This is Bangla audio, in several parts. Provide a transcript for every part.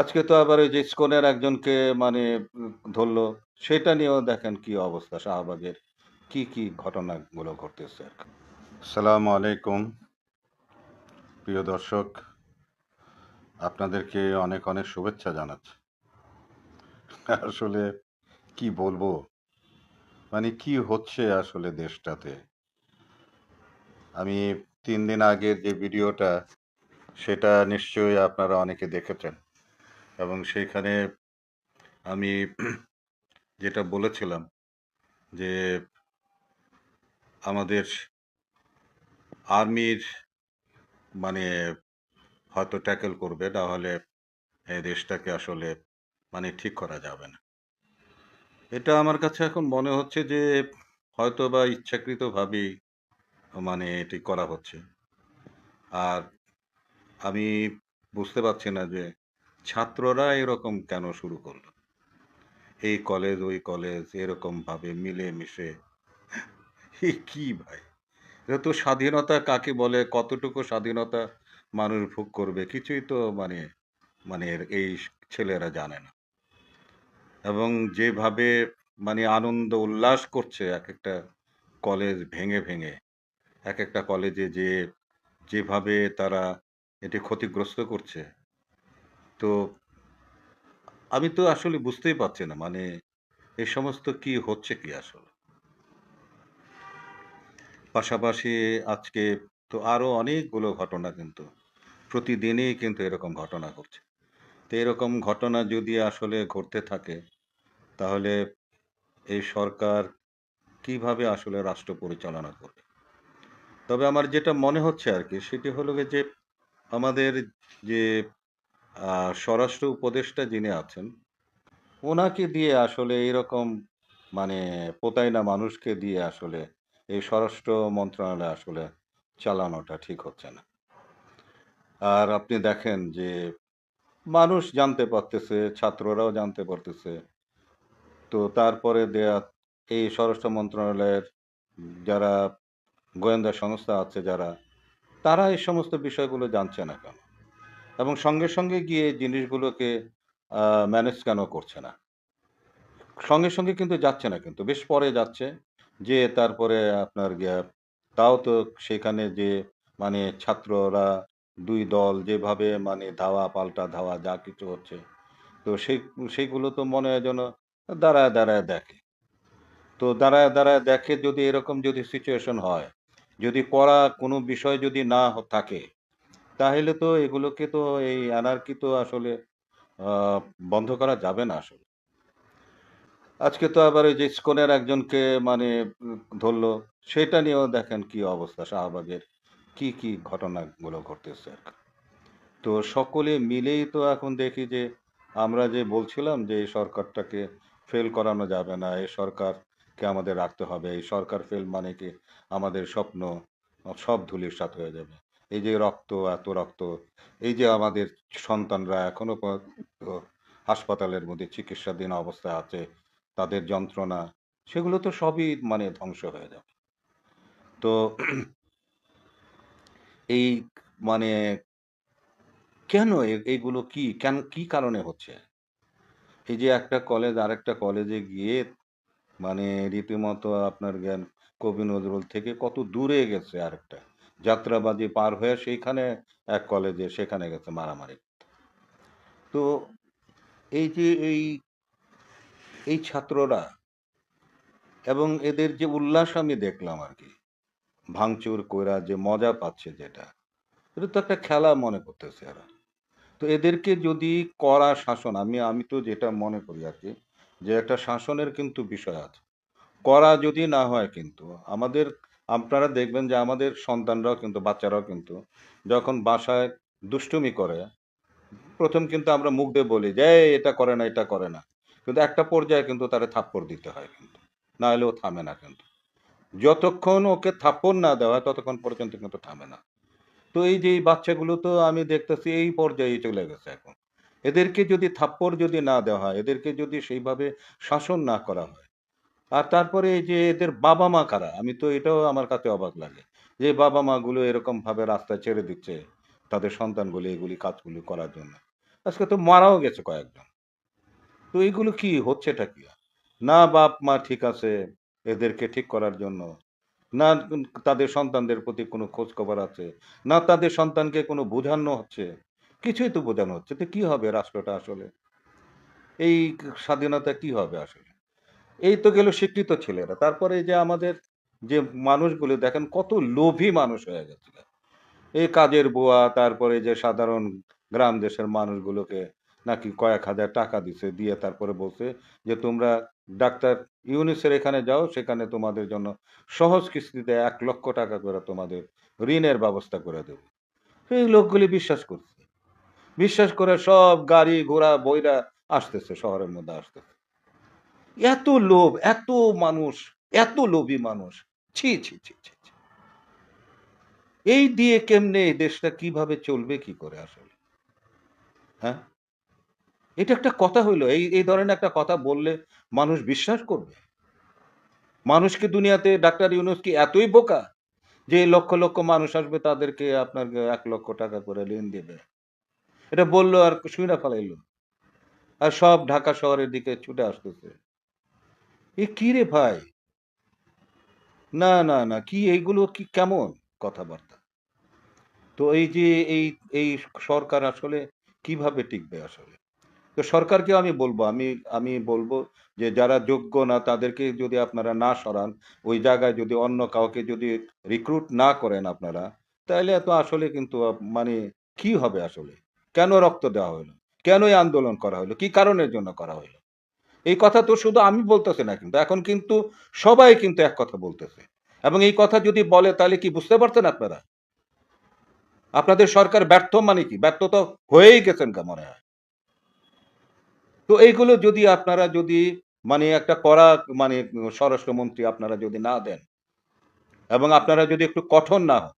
আজকে তো আবার ওই যে ইসকনের একজনকে মানে ধরলো, সেটা নিয়েও দেখেন কি অবস্থা শাহবাগের। কি, কি ঘটনাগুলো ঘটতেছে। আসসালামু আলাইকুম। প্রিয় দর্শক, আপনাদেরকে অনেক, অনেক শুভেচ্ছা জানাচ্ছি। আসলে কি বলব? মানে কি হচ্ছে আসলে দেশটাতে? আমি তিন দিন আগের যে ভিডিওটা, সেটা নিশ্চয়ই আপনারা অনেকে দেখেছেন। এবং সেইখানে আমি যেটা বলেছিলাম যে আমাদের আর্মির মানে হয়তো ট্যাকেল করবে, না হলে এই দেশটাকে আসলে মানে ঠিক করা যাবে না। এটা আমার কাছে এখন মনে হচ্ছে যে হয়তো বা ইচ্ছাকৃতভাবেই মানে এটি করা হচ্ছে। আর আমি বুঝতে পারছি না যে ছাত্ররা এরকম কেন শুরু করল? এই কলেজ, ওই কলেজ এরকমভাবে মিলেমিশে এ কি ভাই? এটা তো স্বাধীনতা কাকে বলে? কতটুকু স্বাধীনতা মানুষ ভোগ করবে? কিছুই তো মানে মানে এই ছেলেরা জানে না। এবং যেভাবে মানে আনন্দ উল্লাস করছে এক একটা কলেজ ভেঙে, ভেঙে, এক একটা কলেজে যেয়ে যেভাবে তারা এটি ক্ষতিগ্রস্ত করছে। তো আমি তো আসলে বুঝতেই পারছি না মানে এই সমস্ত কি হচ্ছে কি আসলে? পাশাপাশি আজকে তো আরও অনেকগুলো ঘটনা কিন্তু প্রতিদিনই কিন্তু এরকম ঘটনা ঘটছে। তো এরকম ঘটনা যদি আসলে ঘটতে থাকে, তাহলে এই সরকার কীভাবে আসলে রাষ্ট্র পরিচালনা করবে? তবে আমার যেটা মনে হচ্ছে আর কি সেটি হলো যে আমাদের যে স্বরাষ্ট্র উপদেষ্টা যিনি আছেন, ওনাকে দিয়ে আসলে এরকম মানে পোতাইনা মানুষকে দিয়ে আসলে এই স্বরাষ্ট্র মন্ত্রণালয় আসলে চালানোটা ঠিক হচ্ছে না। আর আপনি দেখেন যে মানুষ জানতে পারতেছে, ছাত্ররাও জানতে পারতেছে। তো তারপরে দেয়া এই স্বরাষ্ট্র মন্ত্রণালয়ের যারা গোয়েন্দা সংস্থা আছে যারা, তারা এই সমস্ত বিষয়গুলো জানছে না কেন? এবং সঙ্গে, সঙ্গে গিয়ে জিনিসগুলোকে ম্যানেজ কেন করছে না? সঙ্গে, সঙ্গে কিন্তু যাচ্ছে না কিন্তু। বেশ পরে যাচ্ছে। যে তারপরে আপনার তাও তো সেখানে যে মানে ছাত্ররা দুই দল যেভাবে মানে ধাওয়া পাল্টা ধাওয়া যা কিছু হচ্ছে, তো সেই সেইগুলো তো মনে হয় যেন দাঁড়ায়, দাঁড়ায় দেখে। তো দাঁড়ায়, দাঁড়ায় দেখে যদি এরকম যদি সিচুয়েশন হয়, যদি কড়া কোনো বিষয় যদি না থাকে, তাহলে তো এগুলোকে তো এই অ্যানার্কি তো আসলে বন্ধ করা যাবে না আসলে। আজকে তো আবার ওই যে ইসকনের একজনকে মানে ধরলো, সেটা নিয়েও দেখেন কি অবস্থা শাহবাগের। কি, কি ঘটনাগুলো ঘটতেছে আরকি। তো সকলে মিলেই তো এখন দেখি যে আমরা যে বলছিলাম যে এই সরকারটাকে ফেল করানো যাবে না, এই সরকারকে আমাদের রাখতে হবে। এই সরকার ফেল মানে কি আমাদের স্বপ্ন সব ধুলির ধূলিসাৎ হয়ে যাবে। এই যে রক্ত, এত রক্ত, এই যে আমাদের সন্তানরা এখনও হাসপাতালের মধ্যে চিকিৎসাধীন অবস্থায় আছে, তাদের যন্ত্রণা, সেগুলো তো সবই মানে ধ্বংস হয়ে যাবে। তো এই মানে কেন এ এগুলো কি? কেন কি কারণে হচ্ছে? এই যে একটা কলেজ আরেকটা কলেজে গিয়ে মানে রীতিমতো আপনার জ্ঞান কবি নজরুল থেকে কত দূরে গেছে আরেকটা। যাত্রাবাড়ি পার হয়ে সেইখানে এক কলেজে সেখানে গেছে মারামারি। তো এই যে এই, এই ছাত্ররা এবং এদের যে উল্লাস আমি দেখলাম আর কি ভাঙচুর কইরা যে মজা পাচ্ছে যেটা, এটা তো একটা খেলা মনে করতেছে এরা। তো এদেরকে যদি করা শাসন আমি আমি তো যেটা মনে করি আর কি যে একটা শাসনের কিন্তু বিষয় আছে। করা যদি না হয় কিন্তু আমাদের আপনারা দেখবেন যে আমাদের সন্তানরাও কিন্তু বাচ্চারাও কিন্তু যখন বাসায় দুষ্টুমি করে, প্রথম কিন্তু আমরা মুখ দিয়ে বলি যে, "এই এটা করে না, এটা করে না।" কিন্তু একটা পর্যায়ে কিন্তু তারা থাপ্পড় দিতে হয় কিন্তু। না হলে ও থামে না কিন্তু। যতক্ষণ ওকে থাপ্পড় না দেওয়া হয় ততক্ষণ পর্যন্ত কিন্তু থামে না। তো এই যে এই বাচ্চাগুলো তো আমি দেখতেছি এই পর্যায়ে চলে গেছে এখন। এদেরকে যদি থাপ্পড় যদি না দেওয়া হয়, এদেরকে যদি সেইভাবে শাসন না করা হয়, আর তারপরে এই যে এদের বাবা-মা কারা? আমি তো এটাও আমার কাছে অবাক লাগে। যে বাবা-মাগুলো এরকমভাবে রাস্তায় ছেড়ে দিচ্ছে তাদের সন্তানগুলো এগুলি কাজগুলি করার জন্য। আজকে তো মারাও গেছে কয়েকজন। তো এইগুলো কি হচ্ছেটা কি? না বাপ মা ঠিক আছে এদেরকে ঠিক করার জন্য। না তাদের সন্তানদের প্রতি কোনো খোঁজ খবর আছে? না তাদের সন্তানকে কোনো বোঝানো হচ্ছে? কিছুই তো বোঝানো হচ্ছে। তো কি হবে রাষ্ট্রটা আসলে? এই স্বাধীনতা কি হবে আসলে? এই তো গেল শিক্ষিত ছেলেরা। তারপরে যে আমাদের যে মানুষগুলো, দেখেন কত লোভী মানুষ হয়ে গেছে এই কাজের বুয়া, তারপরে যে সাধারণ গ্রাম দেশের মানুষগুলোকে নাকি কয়েক হাজার টাকা দিছে, দিয়ে তারপরে বলছে যে, তোমরা ডাক্তার ইউনিসের এখানে যাও, সেখানে তোমাদের জন্য সহজ কিস্তিতে এক লক্ষ টাকা করে তোমাদের ঋণের ব্যবস্থা করে দেব। সেই লোকগুলি বিশ্বাস করছে। বিশ্বাস করে সব গাড়ি ঘোড়া বইরা আসতেছে, শহরের মধ্যে আসতেছে। এত লোভ, এত মানুষ, এত লোভী মানুষ। ছি ছি ছি ছি। এই দিয়ে কেমনে এই দেশটা কীভাবে চলবে, কি করে আসলে? হ্যাঁ? এটা একটা কথা হইল। এই এই ধরনের একটা কথা বললে মানুষ বিশ্বাস করবে। মানুষকে দুনিয়াতে ডাক্তার ইউনুস কি এতই বোকা যে লক্ষ লক্ষ মানুষ আসবে তাদেরকে আপনার এক লক্ষ টাকা করে ঋণ দেবে? এটা বলল আর শুনে ফেলাইলো। আর সব ঢাকা শহরের দিকে ছুটে আসতেছে। এ কি রে ভাই? না না না, কি এইগুলো কি কেমন কথাবার্তা? তো এই যে এই এই সরকার আসলে কীভাবে টিকবে আসলে? তো সরকারকে আমি বলব, আমি আমি বলব যে যারা যোগ্য না, তাদেরকে যদি আপনারা না সরান, ওই জায়গায় যদি অন্য কাউকে যদি রিক্রুট না করেন আপনারা, তাহলে তো আসলে কিন্তু মানে কি হবে আসলে? কেন রক্ত দেওয়া হলো? কেন এই আন্দোলন করা হলো? কি কারণের জন্য করা হলো? এই কথা তো শুধু আমি বলতেছি না কিন্তু, এখন কিন্তু সবাই কিন্তু এক কথা বলতেছে। এবং এই কথা যদি বলে তাহলে কি বুঝতে পারতেন আপনারা? আপনাদের সরকার ব্যর্থ মানে কি? ব্যর্থ তো হয়েই গেছেন কা মনে হয়। তো এইগুলো যদি আপনারা যদি মানে একটা কড়া মানে স্বরাষ্ট্রমন্ত্রী আপনারা যদি না দেন এবং আপনারা যদি একটু কঠোর না হন,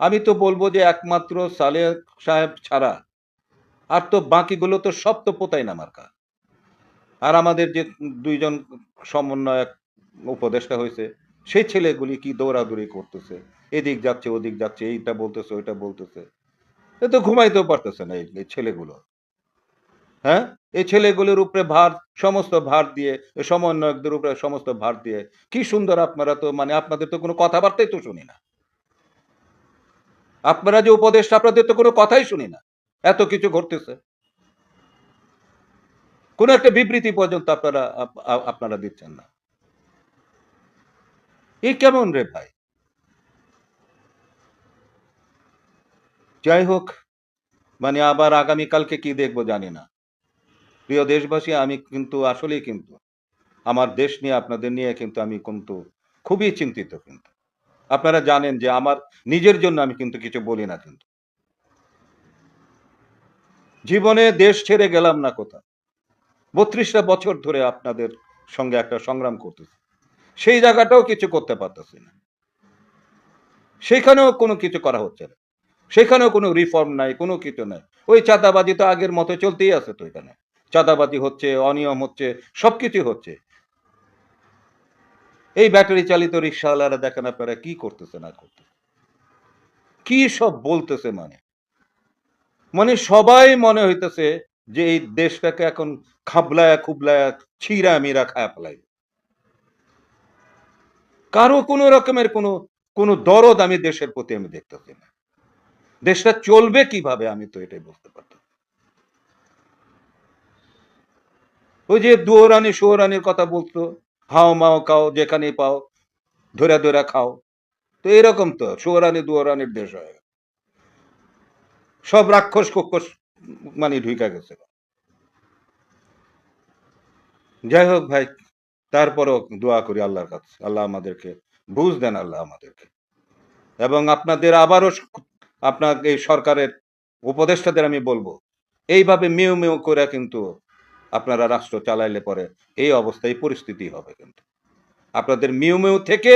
আমি তো বলব যে একমাত্র সালে সাহেব ছাড়া আর তো বাকিগুলো তো সব তো পোতাই না মার্কা। আর আমাদের যে দুইজন সমন্বয়ক উপদেষ্টা হয়েছে, সেই ছেলেগুলি কি দৌড়াদৌড়ি করতেছে? এদিক যাচ্ছে, ওদিক যাচ্ছে, এইটা বলতেছে, ওইটা বলতেছে। এ তো ঘুমাইতেও পারতেছে না এই ছেলেগুলো। হ্যাঁ? এই ছেলেগুলোর উপরে ভার, সমস্ত ভার দিয়ে সমন্বয়কদের উপরে সমস্ত ভার দিয়ে, কি সুন্দর আপনারা তো মানে আপনাদের তো কোনো কথাবার্তাই তো শুনি না। আপনারা যে উপদেশটা আপনাদের তো কোনো কথাই শুনি না। এত কিছু ঘটতেছে। কোন একটা বিবৃতি পর্যন্ত আপনারা আপনারা দিচ্ছেন না। এই কেমন রে ভাই? যাই হোক মানে আবার আগামীকালকে কি দেখব জানি না। প্রিয় দেশবাসী, আমি কিন্তু, আসলেই কিন্তু, আমার দেশ নিয়ে, আপনাদের নিয়ে কিন্তু আমি কিন্তু খুবই চিন্তিত কিন্তু। আপনারা জানেন যে আমার, নিজের জন্য আমি কিন্তু কিছু বলি না কিন্তু। জীবনে দেশ ছেড়ে গেলাম না কোথাও। বত্রিশটা বছর ধরে আপনাদের সঙ্গে একটা সংগ্রাম করতেছি। সেই জায়গাটাও কিছু করতে পারতেছি না। সেখানেও কোনো কিছু করা হচ্ছে না। সেখানেও কোনো রিফর্ম নাই, কোনো কিছু নাই। ওই চাঁদাবাজি তো আগের মতো চলতেই আছে তো এখানে। চাঁদাবাজি হচ্ছে, অনিয়ম হচ্ছে সবকিছু হচ্ছে। এই ব্যাটারি চালিত রিক্সাওয়ালারা দেখেন আপনারা কি করতেছে, না করতেছে। কি সব বলতেছে মানে? মানে সবাই মনে হইতেছে যে এই দেশটাকে এখন খাবলায়া খুবলায়া ছিঁড়া মিরা খায়া ফেলাই কারও কোনো রকমের কোনো কোনো দরদ আমি দেশের প্রতি আমি দেখতেছি না। দেশটা চলবে কীভাবে আমি তো এটাই বুঝতে পারতাম ওই যে দুয়োরানি, সুয়োরানির কথা বলতো, হাও মাও খাও যেখানে পাও, ধরে ধরে খাও। তো এরকম তো, সুয়োরানি, দুয়োরানির দেশ হয়ে সব রাক্ষস কক্ষস মানে ঢুকা গেছে যাই হোক ভাই, তারপরও দোয়া করি আল্লাহর কাছে। আল্লাহ আমাদেরকে বুঝ দেন, আল্লাহ আমাদেরকে। এবং আপনাদের আবারও আপনার এই সরকারের উপদেষ্টাদের আমি বলব, এইভাবে মেউ মেউ করে কিন্তু আপনারা রাষ্ট্র চালাইলে পরে এই অবস্থায় পরিস্থিতি হবে কিন্তু। আপনাদের মিউ মিউ থেকে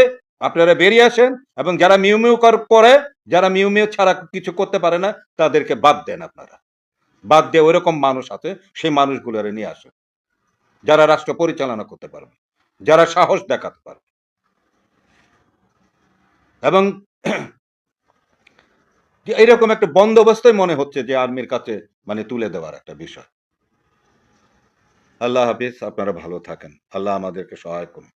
আপনারা বেরিয়ে আসেন এবং যারা মিউ মিউ কর, যারা মিউ মিউ ছাড়া কিছু করতে পারে না, তাদেরকে বাদ দেন আপনারা। বাদ দিয়ে ওই রকম মানুষ আছে, সেই মানুষগুলোরে নিয়ে আসেন যারা রাষ্ট্র পরিচালনা করতে পারবে, যারা সাহস দেখাতে পারবে এবং যে এরকম একটা বন্দোবস্তই মনে হচ্ছে যে আর্মির কাছে মানে তুলে দেওয়ার একটা বিষয়। আল্লাহ হাফিজ। আপনারা ভালো থাকেন। আল্লাহ আমাদেরকে সহায় করুন।